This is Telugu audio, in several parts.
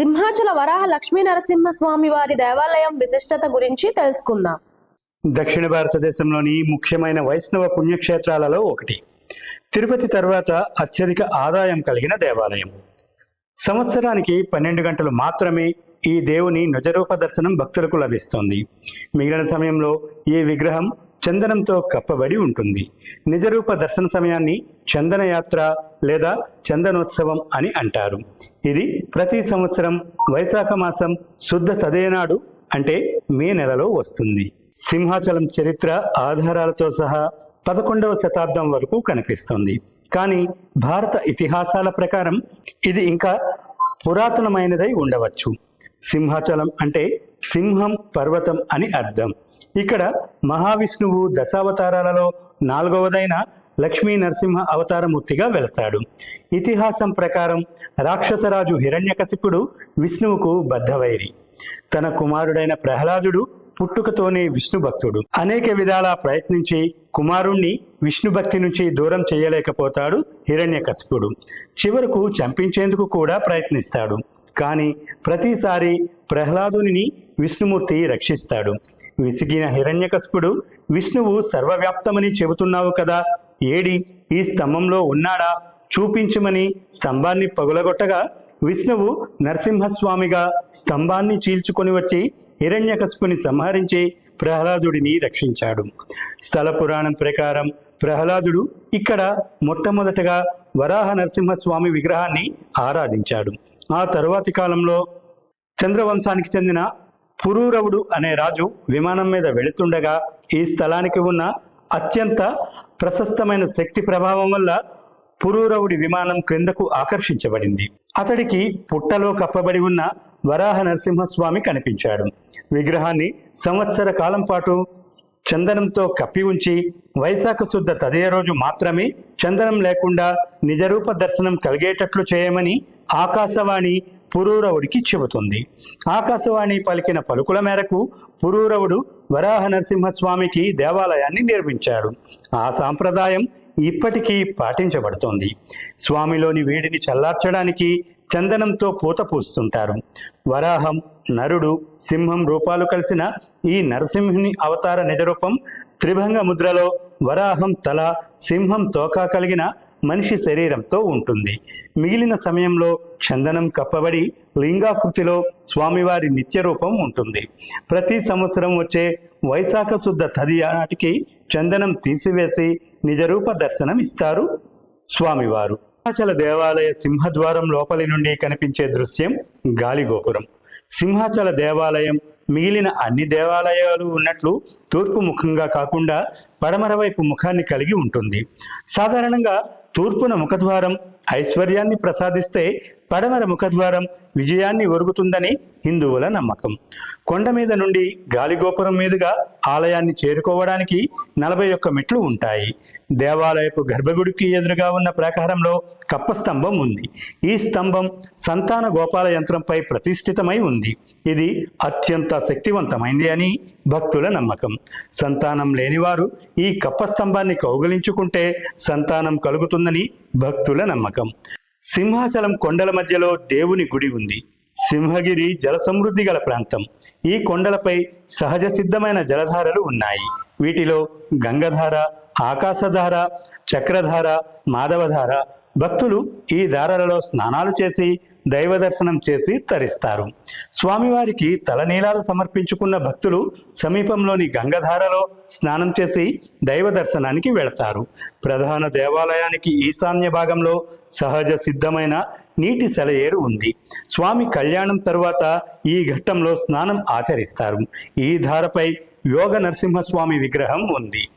సింహాచల వరాహ లక్ష్మీ నరసింహ స్వామి వారి దేవాలయం విశిష్టత గురించి తెలుసుకుందాం. దక్షిణ భారతదేశంలోని ముఖ్యమైన వైష్ణవ పుణ్యక్షేత్రాలలో ఒకటి. తిరుపతి తర్వాత అత్యధిక ఆదాయం కలిగిన దేవాలయం. సంవత్సరానికి పన్నెండు గంటలు మాత్రమే ఈ దేవుని నిజరూప దర్శనం భక్తులకు లభిస్తుంది. మిగిలిన సమయంలో ఈ విగ్రహం చందనంతో కప్పబడి ఉంటుంది. నిజరూప దర్శన సమయాన్ని చందనయాత్ర లేదా చందనోత్సవం అని అంటారు. ఇది ప్రతి సంవత్సరం వైశాఖ మాసం శుద్ధ తదేనాడు అంటే మే నెలలో వస్తుంది. సింహాచలం చరిత్ర ఆధారాలతో సహా పదకొండవ శతాబ్దం వరకు కనిపిస్తుంది. కానీ భారత ఇతిహాసాల ప్రకారం ఇది ఇంకా పురాతనమైనదై ఉండవచ్చు. సింహాచలం అంటే సింహం పర్వతం అని అర్థం. ఇక్కడ మహావిష్ణువు దశావతారాలలో నాలుగవదైన లక్ష్మీ నరసింహ అవతారమూర్తిగా వెలసాడు. ఇతిహాసం ప్రకారం రాక్షసరాజు హిరణ్యకశిపుడు విష్ణువుకు బద్ధవైరి. తన కుమారుడైన ప్రహ్లాదుడు పుట్టుకతోనే విష్ణు భక్తుడు. అనేక విధాలా ప్రయత్నించి కుమారుణ్ణి విష్ణు భక్తి నుంచి దూరం చేయలేకపోతాడు హిరణ్యకశిపుడు చివరకు చంపించేందుకు కూడా ప్రయత్నిస్తాడు. కానీ ప్రతిసారి ప్రహ్లాదుని విష్ణుమూర్తి రక్షిస్తాడు. విసిగిన హిరణ్యకస్పుడు విష్ణువు సర్వవ్యాప్తమని చెబుతున్నావు కదా ఏడి ఈ స్తంభంలో ఉన్నాడా? చూపించమని స్తంభాన్ని పగులగొట్టగా విష్ణువు నరసింహస్వామిగా స్తంభాన్ని చీల్చుకొని వచ్చి హిరణ్యకస్పుని సంహరించి ప్రహ్లాదుడిని రక్షించాడు. స్థల పురాణం ప్రకారం ప్రహ్లాదుడు ఇక్కడ మొట్టమొదటగా వరాహ నరసింహస్వామి విగ్రహాన్ని ఆరాధించాడు. ఆ తరువాతి కాలంలో చంద్రవంశానికి చెందిన పురూరవుడు అనే రాజు విమానం మీద వెళుతుండగా ఈ స్థలానికి ఉన్న అత్యంత ప్రశస్తమైన శక్తి ప్రభావం వల్ల పురూరవుడి విమానం క్రిందకు ఆకర్షించబడింది. అతడికి పుట్టలో కప్పబడి ఉన్న వరాహ నరసింహస్వామి కనిపించాడు. విగ్రహాన్ని సంవత్సర కాలం పాటు చందనంతో కప్పి ఉంచి వైశాఖ శుద్ధ తదే రోజు మాత్రమే చందనం లేకుండా నిజరూప దర్శనం కలిగేటట్లు చేయమని ఆకాశవాణి పురూరవుడికి చెబుతుంది. ఆకాశవాణి పలికిన పలుకుల మేరకు పురూరవుడు వరాహ నరసింహస్వామికి దేవాలయాన్ని నిర్మించాడు. ఆ సాంప్రదాయం ఇప్పటికీ పాటించబడుతోంది. స్వామిలోని వేడిని చల్లార్చడానికి చందనంతో పూత పూస్తుంటారు. వరాహం నరుడు సింహం రూపాలు కలిసిన ఈ నరసింహుని అవతార నిజరూపం త్రిభంగ ముద్రలో వరాహం తల సింహం తోక కలిగిన మనిషి శరీరంతో ఉంటుంది. మిగిలిన సమయంలో చందనం కప్పబడి లింగాకృతిలో స్వామివారి నిత్యరూపం ఉంటుంది. ప్రతి సంవత్సరం వచ్చే వైశాఖ శుద్ధ తదియ నాటికి చందనం తీసివేసి నిజరూప దర్శనం ఇస్తారు స్వామివారు. సింహాచల దేవాలయ సింహద్వారం లోపలి నుండి కనిపించే దృశ్యం గాలిగోపురం. సింహాచల దేవాలయం మిగిలిన అన్ని దేవాలయాలు ఉన్నట్లు తూర్పు ముఖంగా కాకుండా పడమర వైపు ముఖాన్ని కలిగి ఉంటుంది. సాధారణంగా తూర్పున ముఖద్వారం ఐశ్వర్యాన్ని ప్రసాదిస్తే పడమర ముఖద్వారం విజయాన్ని ఒరుగుతుందని హిందువుల నమ్మకం. కొండ మీద నుండి గాలిగోపురం మీదుగా ఆలయాన్ని చేరుకోవడానికి నలభై ఒక్క మెట్లు ఉంటాయి. దేవాలయపు గర్భగుడికి ఎదురుగా ఉన్న ప్రాకారంలో కప్ప స్తంభం ఉంది. ఈ స్తంభం సంతాన గోపాల యంత్రంపై ప్రతిష్ఠితమై ఉంది. ఇది అత్యంత శక్తివంతమైంది అని భక్తుల నమ్మకం. సంతానం లేనివారు ఈ కప్ప స్తంభాన్ని కౌగిలించుకుంటే సంతానం కలుగుతుందని భక్తుల నమ్మకం. సింహాచలం కొండల మధ్యలో దేవుని గుడి ఉంది. సింహగిరి జల సమృద్ధి గల ప్రాంతం. ఈ కొండలపై సహజ సిద్ధమైన జలధారలు ఉన్నాయి. వీటిలో గంగధార ఆకాశధార చక్రధార మాధవధార భక్తులు ఈ ధారలలో స్నానాలు చేసి దైవ దర్శనం చేసి తరిస్తారు. స్వామివారికి తలనీలాలు సమర్పించుకున్న భక్తులు సమీపంలోని గంగధారలో స్నానం చేసి దైవ దర్శనానికి వెళతారు. ప్రధాన దేవాలయానికి ఈశాన్య భాగంలో సహజ సిద్ధమైన నీటి సెలయేరు ఉంది. స్వామి కళ్యాణం తరువాత ఈ ఘట్టంలో స్నానం ఆచరిస్తారు. ఈ ధారపై యోగ నరసింహస్వామి విగ్రహం ఉంది.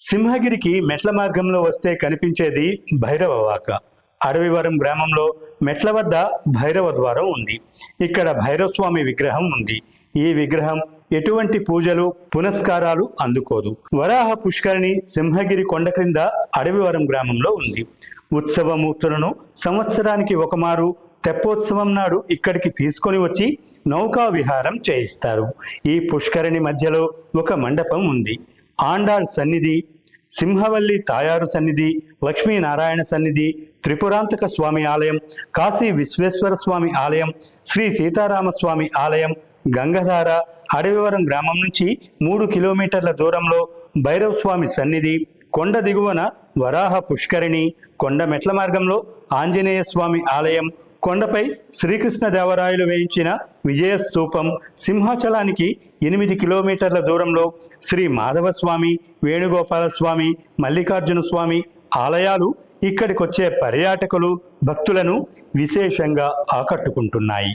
సింహగిరికి మెట్ల మార్గంలో వస్తే కనిపించేది భైరవవాక అడవివరం గ్రామంలో మెట్ల వద్ద భైరవ ద్వారం ఉంది. ఇక్కడ భైరవస్వామి విగ్రహం ఉంది. ఈ విగ్రహం ఎటువంటి పూజలు పునస్కారాలు అందుకోదు. వరాహ పుష్కరిణి సింహగిరి కొండ క్రింద అడవివరం గ్రామంలో ఉంది. ఉత్సవమూర్తులను సంవత్సరానికి ఒకమారు తెప్పోత్సవం నాడు ఇక్కడికి తీసుకొని వచ్చి నౌకా విహారం చేయిస్తారు. ఈ పుష్కరిణి మధ్యలో ఒక మండపం ఉంది. ఆండాళ్ సన్నిధి సింహవల్లి తాయారు సన్నిధి లక్ష్మీనారాయణ సన్నిధి త్రిపురాంతక స్వామి ఆలయం కాశీ విశ్వేశ్వర స్వామి ఆలయం శ్రీ సీతారామస్వామి ఆలయం గంగధార అడవివరం గ్రామం నుంచి మూడు కిలోమీటర్ల దూరంలో భైరవ స్వామి సన్నిధి కొండ దిగువన వరాహ పుష్కరిణి కొండ మెట్ల మార్గంలో ఆంజనేయ స్వామి ఆలయం కొండపై శ్రీకృష్ణదేవరాయలు వేయించిన విజయ స్తూపం సింహాచలానికి ఎనిమిది కిలోమీటర్ల దూరంలో శ్రీ మాధవస్వామి వేణుగోపాలస్వామి మల్లికార్జున స్వామి ఆలయాలు ఇక్కడికొచ్చే పర్యాటకులు భక్తులను విశేషంగా ఆకట్టుకుంటున్నాయి.